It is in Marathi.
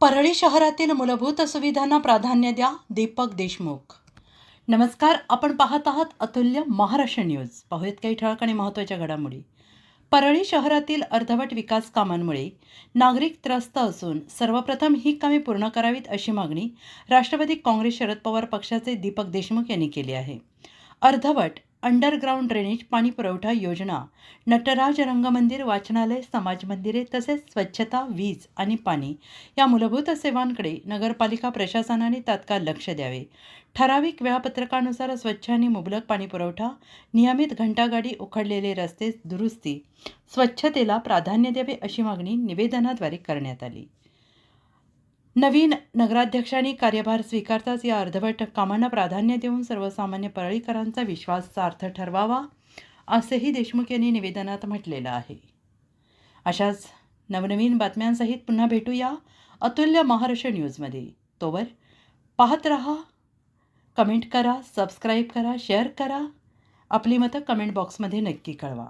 परळी शहरातील मूलभूत सुविधांना प्राधान्य द्या दीपक देशमुख. नमस्कार आपण पाहत आहात अतुल्य महाराष्ट्र न्यूज. पाहूयात काही ठळक आणि महत्त्वाच्या घडामोडी. परळी शहरातील अर्धवट विकास कामांमुळे नागरिक त्रस्त असून सर्वप्रथम ही कामे पूर्ण करावीत अशी मागणी राष्ट्रवादी काँग्रेस शरद पवार पक्षाचे दीपक देशमुख यांनी केली आहे. अर्धवट अंडरग्राऊंड ड्रेनेज पाणी पुरवठा योजना नटराज रंगमंदिर वाचनालय समाज मंदिरे तसेच स्वच्छता वीज आणि पाणी या मूलभूत सेवांकडे नगरपालिका प्रशासनाने तात्काळ लक्ष द्यावे. ठराविक वेळापत्रकानुसार स्वच्छ आणि मुबलक पाणी पुरवठा नियमित घंटागाडी उखडलेले रस्ते दुरुस्ती स्वच्छतेला प्राधान्य द्यावे अशी मागणी निवेदनाद्वारे करण्यात आली. नवीन नगराध्यक्षांनी कार्यभार स्वीकारताच या अर्धवट कामांना प्राधान्य देऊन सर्वसामान्य परळीकरांचा विश्वास सार्थ ठरवावा असेही देशमुख यांनी निवेदनात म्हटलेलं आहे. अशाच नवनवीन बातम्यांसहित पुन्हा भेटूया अतुल्य महाराष्ट्र न्यूजमध्ये. तोवर पाहत रहा कमेंट करा सबस्क्राईब करा शेअर करा आपली मतं कमेंट बॉक्समध्ये नक्की कळवा.